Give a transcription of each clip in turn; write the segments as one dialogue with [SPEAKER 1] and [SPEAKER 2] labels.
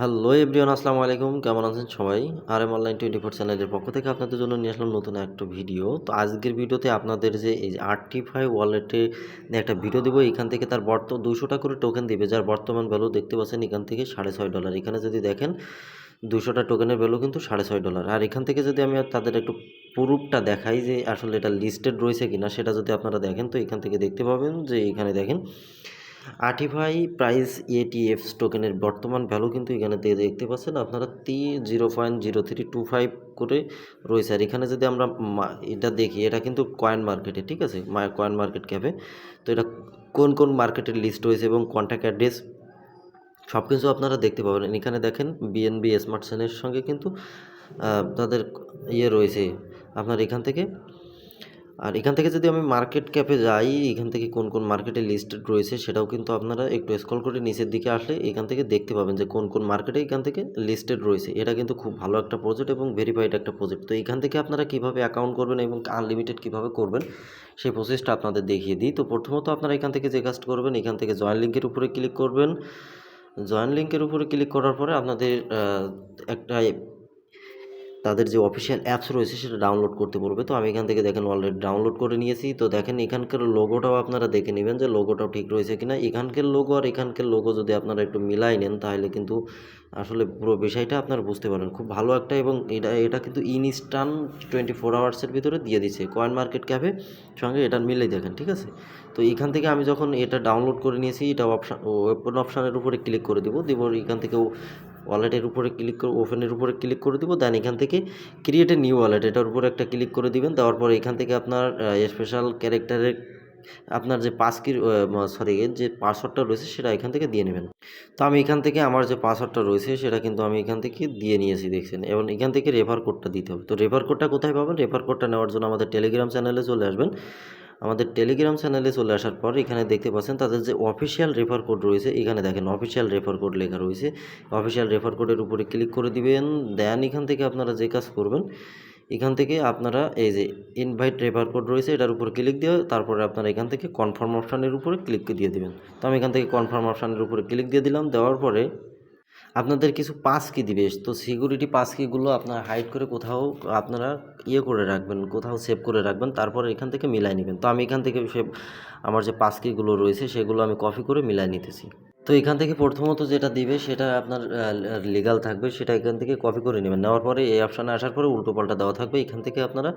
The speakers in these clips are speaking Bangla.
[SPEAKER 1] হ্যালো এভরিওয়ান, আসসালামু আলাইকুম। কেমন আছেন সবাই? R M online twenty four চ্যানেলের পক্ষ থেকে আপনাদের জন্য নিয়ে আসলাম নতুন একটা ভিডিও তো আজকের ভিডিওতে আপনাদের যে এই আর্টিফাই ওয়ালেটে একটা ভিডিও দেবো, এখান থেকে তার বর্ত দুশোটা করে টোকেন দেবে, যার বর্তমান ভ্যালু দেখতে পাচ্ছেন এখান থেকে সাড়ে ছয় ডলার এখানে যদি দেখেন দুশোটা টোকেনের ভ্যালু কিন্তু সাড়ে ছয় ডলার আর এখান থেকে যদি আমি তাদের একটু প্রুফটা দেখাই যে আসলে এটা লিস্টেড রয়েছে কিনা, সেটা যদি আপনারা দেখেন, তো এখান থেকে দেখতে পাবেন যে এখানে দেখেন আর্টিফাই প্রাইস এটিএফ টোকেনের বর্তমান ভ্যালু কিন্তু এখানে দেখতে পাচ্ছেন। আপনারা তি zero point zero three two five করে রয়েছে। আর এখানে যদি আমরা এটা দেখি, এটা কিন্তু কয়েন মার্কেটে ঠিক আছে? কয়েন মার্কেট ক্যাপে তো এটা কোন কোন মার্কেটের লিস্ট রয়েছে এবং কন্ট্যাক্ট অ্যাড্রেস সব কিছু আপনারা দেখতে পাবেন। এখানে দেখেন বিএনবি স্মার্ট সেনের সঙ্গে কিন্তু তাদের ইয়ে রয়েছে। আপনার এখান থেকে আর এখান থেকে যদি আমি মার্কেট ক্যাপে যাই, এখান থেকে কোন কোন মার্কেটে লিস্টেড রয়েছে সেটাও কিন্তু আপনারা একটু স্ক্রল করে নিচের দিকে আসলে এখান থেকে দেখতে পাবেন যে কোন কোন মার্কেটে এখান থেকে লিস্টেড রয়েছে। এটা কিন্তু খুব ভালো একটা প্রজেক্ট এবং ভেরিফাইড একটা প্রজেক্ট তো এখান থেকে আপনারা কীভাবে অ্যাকাউন্ট করবেন এবং আনলিমিটেড কীভাবে করবেন, সেই প্রসেসটা আপনাদের দেখিয়ে দিই। তো প্রথমত আপনারা এখান থেকে যে কাজটা করবেন, এখান থেকে জয়েন লিঙ্কের উপরে ক্লিক করবেন। জয়েন লিঙ্কের উপরে ক্লিক করার পরে আপনাদের একটা তাদের যে অফিসিয়াল অ্যাপস রয়েছে সেটা ডাউনলোড করতে বলবে। তো আমি এখান থেকে দেখেন অলরেডি ডাউনলোড করে নিয়েছি। তো দেখেন এখানকার লোগোটাও আপনারা দেখে নেবেন যে লোগোটাও ঠিক রয়েছে কিনা। এখানকার লোগো আর এখানকার লোগো যদি আপনারা একটু মিলাই নেন, তাহলে কিন্তু আসলে পুরো বিষয়টা আপনারা বুঝতে পারেন খুব ভালো একটা এবং এটা এটা কিন্তু ইনস্টান টোয়েন্টি ফোর আওয়ার্সের ভিতরে দিয়ে দিচ্ছে কয়েন মার্কেট ক্যাফে সঙ্গে এটা মিলেই দেখেন, ঠিক আছে? তো এখান থেকে আমি যখন এটা ডাউনলোড করে নিয়েছি, এটা অপশান ওপেন অপশানের উপরে ক্লিক করে দিব। দিব, এখান থেকে ওয়ালেটের উপরে ক্লিক করে, ওপেনের উপরে ক্লিক করে দিব, দেন এখান থেকে ক্রিয়েট এ নিউ ওয়ালেট এটার উপরে একটা ক্লিক করে দিবেন, দেওয়ার পরে এখান থেকে আপনার স্পেশাল ক্যারেক্টারের আপনার যে পাস কি সরি যে পাসওয়ার্ডটা রয়েছে সেটা এখান থেকে দিয়ে নেবেন। তো আমি এখান থেকে আমার যে পাসওয়ার্ডটা রয়েছে সেটা কিন্তু আমি এখান থেকে দিয়ে নিয়েছি, দেখছেন? এবং এখান থেকে রেফার কোডটা দিতে হবে। তো রেফার কোডটা কোথায় পাবেন? রেফার কোডটা নেওয়ার জন্য আমাদের টেলিগ্রাম চ্যানেলে চলে আসবেন। আমাদের টেলিগ্রাম চ্যানেলে চলে আসার পর এখানে দেখতে পাচ্ছেন তাদের যে অফিসিয়াল রেফার কোড রয়েছে, এখানে দেখেন অফিসিয়াল রেফার কোড লেখা রয়েছে। অফিসিয়াল রেফার কোডের উপরে ক্লিক করে দিবেন দেন এখান থেকে আপনারা যে কাজ করবেন, এখান থেকে আপনারা এই যে ইনভাইট রেফার কোড রয়েছে, এটার উপর ক্লিক দিয়ে তারপরে আপনারা এখান থেকে কনফার্ম অপশানের উপরে ক্লিক দিয়ে দিবেন। তো আমি এখান থেকে কনফার্ম অপশানের উপরে ক্লিক দিয়ে দিলাম, দেওয়ার পরে আপনাদের কিছু পাস কি দিবে? তো সিকিউরিটি পাস কিগুলো আপনারা হাইড করে কোথাও আপনারা ইয়ে করে রাখবেন, কোথাও সেভ করে রাখবেন, তারপর এখান থেকে মিলাই নেবেন। তো আমি এখান থেকে সে, আমার যে পাস কিগুলো রয়েছে সেগুলো আমি কপি করে মিলাই নিতেছি। তো এখান থেকে প্রথমত যেটা দিবে সেটা আপনার লিগাল থাকবে, সেটা এখান থেকে কপি করে নেবেন। নেওয়ার পরে এই অপশানে আসার পরে উল্টো পাল্টা দেওয়া থাকবে। এখান থেকে আপনারা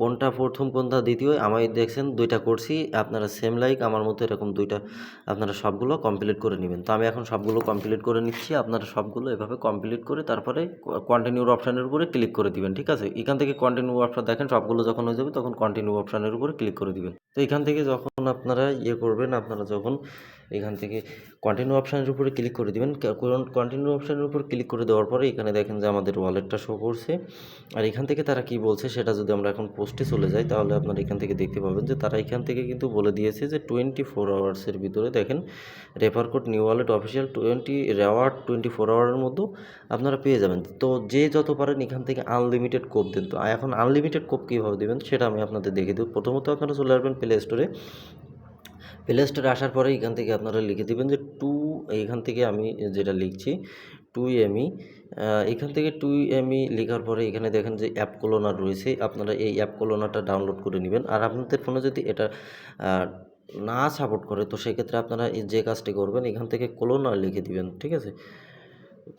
[SPEAKER 1] কোনটা প্রথম, কোনটা দ্বিতীয় আমি দেখছেন, দুইটা করছি। আপনারা সেম লাইক আমার মতো এরকম দুইটা আপনারা সবগুলো কমপ্লিট করে নেবেন। তো আমি এখন সবগুলো কমপ্লিট করে নিচ্ছি। আপনারা সবগুলো এভাবে কমপ্লিট করে তারপরে কন্টিনিউর অপশানের উপরে ক্লিক করে দিবেন, ঠিক আছে? এখান থেকে কন্টিনিউ অপশান দেখেন, সবগুলো যখন হয়ে যাবে তখন কন্টিনিউ অপশানের উপরে ক্লিক করে দিবেন। তো এখান থেকে যখন আপনারা ইয়ে করবেন, আপনারা যখন এখান থেকে কন্টিনিউ অপশানের উপরে ক্লিক করে দিবেন। কন্টিনিউ অপশানের উপর ক্লিক করে দেওয়ার পরে এখানে দেখেন যে আমাদের ওয়ালেটটা শো করছে। আর এখান থেকে তারা কি বলছে সেটা যদি আমরা এখন পোস্টে চলে যাই, তাহলে আপনারা এখান থেকে দেখতে পাবেন যে তারা এখান থেকে কিন্তু বলে দিয়েছে যে টোয়েন্টি ফোর আওয়ার্সের ভিতরে দেখেন refer code new wallet official twenty reward twenty four আওয়ারের মধ্যেও আপনারা পেয়ে যাবেন। তো যে যত পারেন এখান থেকে আনলিমিটেড কোপ দেন। তো এখন আনলিমিটেড কোপ কীভাবে দেবেন সেটা আমি আপনাদের দেখিয়ে দেবো। প্রথমত আপনারা চলে আসবেন প্লে স্টোরে প্লে স্টোরে আসার পরে এখান থেকে আপনারা লিখে দেবেন যে টু এইখান থেকে আমি যেটা লিখছি টু এমই এখান থেকে টু এমই লেখার পরে এখানে দেখেন যে অ্যাপ কোলোনার রয়েছে, আপনারা এই অ্যাপ কোলোনাটা ডাউনলোড করে নেবেন। আর আপনাদের ফোনে যদি এটা না সাপোর্ট করে, তো সেক্ষেত্রে আপনারা যে কাজটি করবেন, এখান থেকে কোলোনার লিখে দিবেন, ঠিক আছে?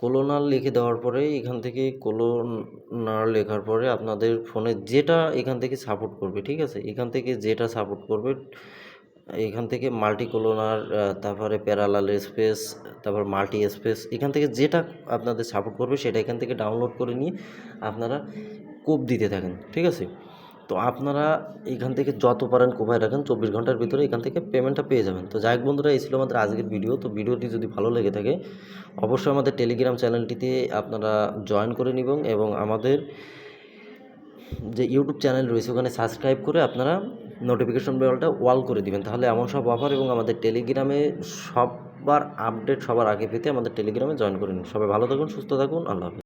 [SPEAKER 1] কোলোনার লিখে দেওয়ার পরে এখান থেকে কোলোনার লেখার পরে আপনাদের ফোনে যেটা এখান থেকে সাপোর্ট করবে, ঠিক আছে? এখান থেকে যেটা সাপোর্ট করবে এখান থেকে মাল্টি কোলোনার তারপরে প্যারালাল স্পেস তারপর মাল্টি স্পেস এখান থেকে যেটা আপনাদের সাপোর্ট করবে সেটা এখান থেকে ডাউনলোড করে নিয়ে আপনারা কোপ দিতে থাকেন, ঠিক আছে? তো আপনারা এখান থেকে যত পারেন কোপায় রাখেন, চব্বিশ ঘণ্টার ভিতরে এখান থেকে পেমেন্টটা পেয়ে যাবেন। তো যাই বন্ধুরা, এই ছিল আমাদের আজকের ভিডিও তো ভিডিওটি যদি ভালো লেগে থাকে, অবশ্যই আমাদের টেলিগ্রাম চ্যানেলটিতে আপনারা জয়েন করে নিবেন এবং আমাদের যে ইউটিউব চ্যানেল রয়েছে, ওখানে সাবস্ক্রাইব করে আপনারা নোটিফিকেশন বেলটা ওয়াল করে দিবেন। তাহলে এমন সব অফার এবং আমাদের টেলিগ্রামে সববার আপডেট সবার আগে পেতে আমাদের টেলিগ্রামে জয়েন করে নিন। সবাই ভালো থাকুন, সুস্থ থাকুন, আল্লাহ হাফেজ।